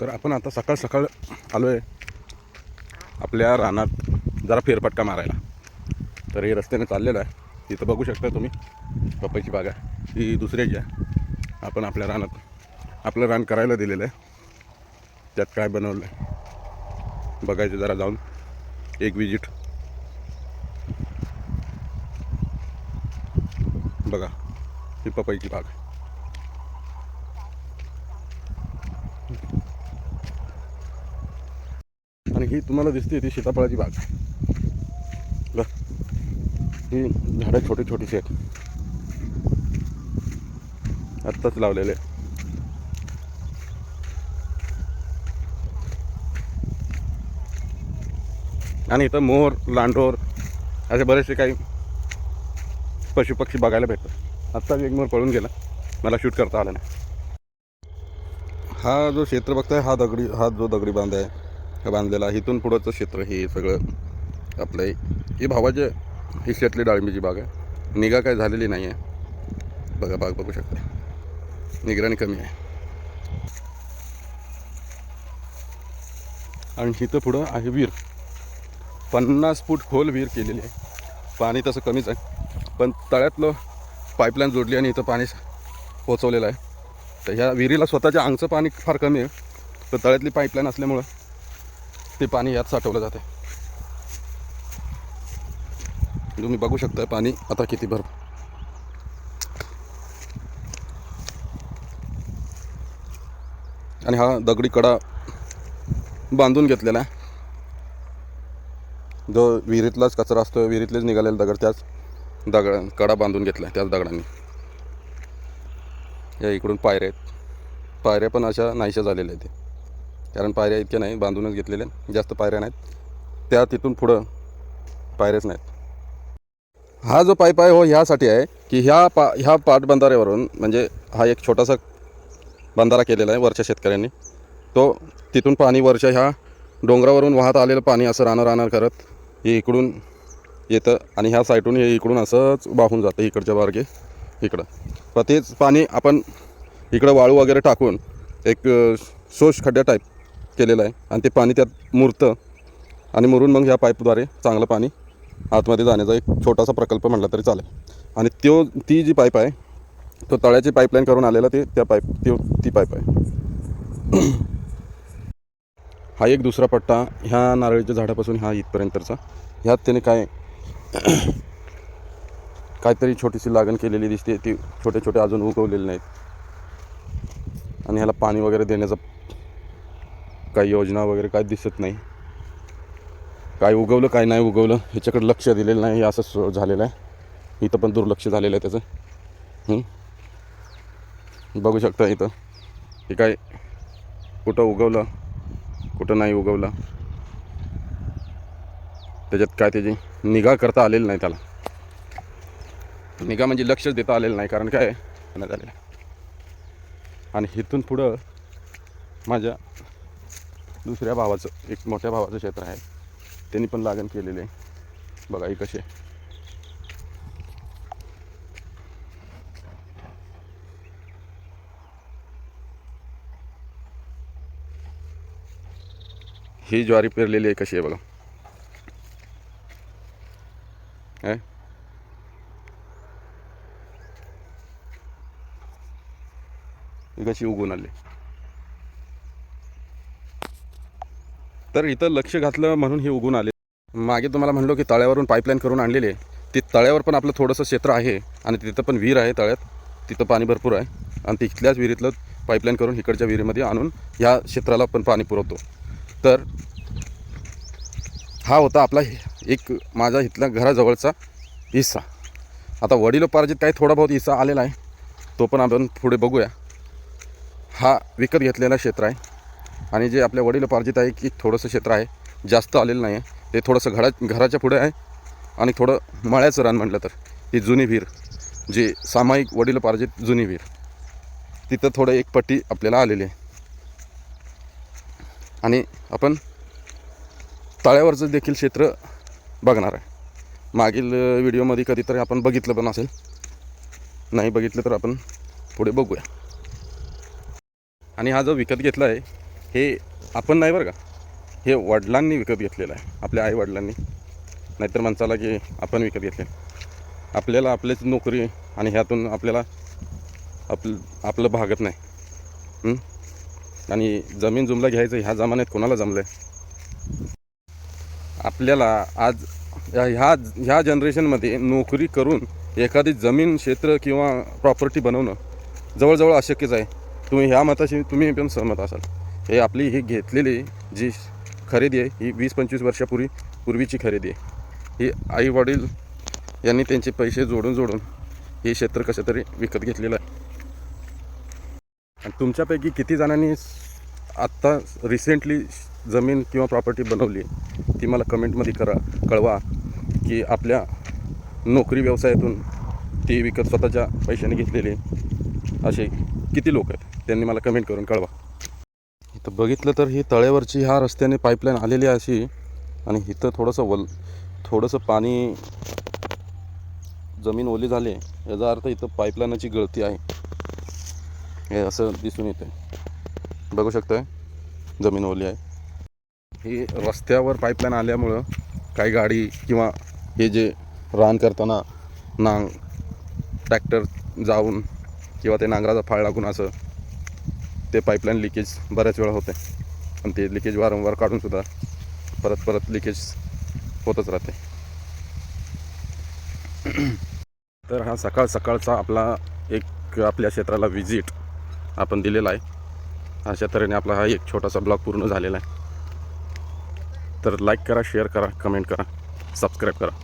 तर आपण आता सकाळ सकाळ आलो आहे आपल्या रानात जरा फेरफटका मारायला. तर हे रस्त्याने चाललेलं आहे. तिथं बघू शकता तुम्ही पपईची बाग. आहे ही दुसऱ्याची आहे. आपण आपल्या रानात आपलं रान करायला दिलेलं आहे. त्यात काय बनवलं आहे बघायचं जरा जाऊन. एक विजिट बघा ही पपईची बाग आहे आणि ही तुम्हाला दिसते ती सीताफळाची बाग. बघ ही झाडं छोटी छोटीशी आहेत. आत्ताच लावलेले आणि इथं मोर लांडोर असे बरेचसे काही पशुपक्षी बघायला भेटतात. आत्ताच एक मोर पळून गेला. मला शूट करता आलं नाही. हा जो क्षेत्र बघताय हा दगडी हा जो दगडी बांध आहे हा बांधलेला इथून पुढंचं क्षेत्र हे सगळं आपलं हे भावाचे हिश्यातली डाळिंबीची बाग आहे. निगा काय झालेली नाही आहे. बघा बाग बघू शकता. निगराणी कमी आहे. आणि इथं पुढं आहे विहीर. पन्नास फूट खोल विहीर केलेली आहे. पाणी तसं कमीच आहे. पण तळ्यातलं पाईपलाईन जोडली आणि इथं पाणी पोचवलेलं आहे. तर ह्या विहिरीला स्वतःच्या अंगचं पाणी फार कमी आहे. तर तळ्यातली पाईपलाईन असल्यामुळं ते पाणी यात साठवलं जाते. तुम्ही बघू शकता पाणी आता किती भर आणि हा दगडी कडा बांधून घेतलेला आहे. जो विहिरीतलाच कचरा असतो विहिरीतलेच निघालेला दगड त्याच दगड कडा बांधून घेतला त्याच दगडांनी. या इकडून पायऱ्या आहेत. पायऱ्या पण अशा नाहीशा झालेल्या आहेत. कारण पायऱ्या इतक्या नाही बांधूनच घेतलेल्या जास्त पायऱ्या नाहीत. त्या तिथून पुढं पायऱ्याच नाहीत. हा जो पाईप आहे हो ह्यासाठी आहे की ह्या पा ह्या पाटबंधाऱ्यावरून म्हणजे हा एक छोटासा बंधारा केलेला आहे वरच्या शेतकऱ्यांनी. तो तिथून पाणी वरच्या ह्या डोंगरावरून वाहत आलेलं पाणी असं राहणं राहणं करत हे इकडून येतं आणि ह्या साईडून हे इकडून असंच वाहून जातं इकडच्या मार्गे इकडं. पण तेच पाणी आपण इकडं वाळू वगैरे टाकून एक सोश शोष खड्ड्या टाईप केलेलं आहे. आणि ते पाणी त्यात मुरतं. आणि मुरून मग ह्या पाईपद्वारे चांगलं पाणी आतमध्ये जाण्याचा एक छोटासा प्रकल्प म्हटला तरी चालेल. आणि त्यो ती जी पाईप आहे तो तळ्याची पाईपलाईन करून आलेला ते त्या पाईप त्यो ती पाईप आहे. हा एक दुसरा पट्टा ह्या नारळीच्या झाडापासून ह्या इथपर्यंतचा. ह्यात त्याने काय काहीतरी छोटीशी लागण केलेली दिसते. ती छोटे छोटे अजून उगवलेले नाहीत. आणि ह्याला पाणी वगैरे देण्याचा काही योजना वगैरे काय दिसत नाही. काय उगवलं काय नाही उगवलं ह्याच्याकडे लक्ष दिलेलं नाही हे असं झालेलं आहे. इथं पण दुर्लक्ष झालेलं आहे त्याचं. बघू शकता इथं. हे काय कुठं उगवलं कुठं नाही उगवलं. त्याच्यात काय त्याची निगा करता आलेली नाही त्याला. निगा म्हणजे लक्षच देता आलेलं नाही कारण काय? नाही झालेलं आणि इथून पुढं माझ्या दुसऱ्या भावाचं एक मोठ्या भावाचं क्षेत्र आहे. त्यांनी पण लागण केलेले आहे. बघा ही कशी आहे ही ज्वारी पेरलेली आहे कशी आहे बघा. काय कशी उगून आली? तर इथं लक्ष घातलं म्हणून हे उगून आले. मागे तुम्हाला म्हणलो की तळ्यावरून पाईपलाईन करून आणलेले ते तळ्यावर पण आपलं थोडंसं क्षेत्र आहे आणि तिथं पण विहीर आहे तळ्यात. तिथं पाणी भरपूर आहे. आणि तिथल्याच विहिरीतलं पाईपलाईन करून इकडच्या विहिरीमध्ये आणून ह्या क्षेत्राला पण पाणी पुरवतो. तर हा होता आपला एक माझा इथल्या घराजवळचा हिस्सा. आता वडिलोपार्जित काही थोडा बहुत हिस्सा आलेला आहे. तो पण आपण पुढे बघूया. हा विकत घेतलेला क्षेत्र आहे. आणि जे आपल्या वडिलोपार्जित आहे की थोडंसं क्षेत्र आहे जास्त आलेलं नाही आहे ते थोडंसं घरा घराच्या पुढे आहे आणि थोडं मळ्याचं रान म्हटलं तर ही जुनी विहीर जी सामायिक वडिलोपार्जित जुनी विहीर तिथं थोडं एक पट्टी आपल्याला आलेली आहे. आणि आपण तळ्यावरचं देखील क्षेत्र बघणार आहे. मागील व्हिडिओमध्ये कधीतरी आपण बघितलं पण असेल. नाही बघितलं तर आपण पुढे बघूया. आणि हा जो विकत घेतला आहे हे आपण नाही बरं का? हे वडिलांनी विकत घेतलेलं आहे. आपल्या आई वडिलांनी नाहीतर माणसाला की आपण विकत घेतले आपल्याला आपलीच नोकरी आणि ह्यातून आपल्याला आपलं आपलं भागत नाही. आणि जमीन जुमला घ्यायचं ह्या जमान्यात कोणाला जमलं आहे आपल्याला आज ह्या ह्या ह्या जनरेशनमध्ये नोकरी करून एखादी जमीन क्षेत्र किंवा प्रॉपर्टी बनवणं जवळजवळ अशक्यच आहे. तुम्ही ह्या मताशी तुम्ही पण सहमत असाल. हे आपली ही घेतलेली जी खरेदी आहे ही वीस पंचवीस वर्षापूर्वी पूर्वीची खरेदी आहे. ही आई वडील यांनी त्यांचे पैसे जोडून जोडून हे क्षेत्र कशा तरी विकत घेतलेलं आहे. आणि तुमच्यापैकी किती जणांनी आत्ता रिसेंटली जमीन किंवा प्रॉपर्टी बनवली ती मला कमेंटमध्ये करा कळवा की आपल्या नोकरी व्यवसायातून ती विकत स्वतःच्या पैशाने घेतलेली असे किती लोक आहेत? त्यांनी मला कमेंट करून कळवा. तर बघितलं तर ही तळ्यावरची ह्या रस्त्याने पाईपलाईन आलेली आहे अशी. आणि इथं थोडंसं वल थोडंसं पाणी जमीन ओली झाली आहे. याचा अर्थ इथं पाईपलाईनची गळती आहे. हे असं दिसून येते बघू शकताय जमीन ओली आहे. ही रस्त्यावर पाईपलाईन आल्यामुळं काही गाडी किंवा हे जे रान करताना नांग ट्रॅक्टर जाऊन किंवा ते नांगराचा फाळ लागून असं ते पाईपलाईन लिकेज बऱ्याच वेळा होते. आणि ते लिकेज वारंवार काढून सुद्धा परत परत लिकेज होतच राहते. तर हा सकाळ सकाळचा आपला एक आपल्या क्षेत्राला व्हिजिट आपण दिलेला आहे. अशा तऱ्हेने आपला हा एक छोटासा ब्लॉग पूर्ण झालेला आहे. तर लाईक करा शेअर करा कमेंट करा सबस्क्राईब करा.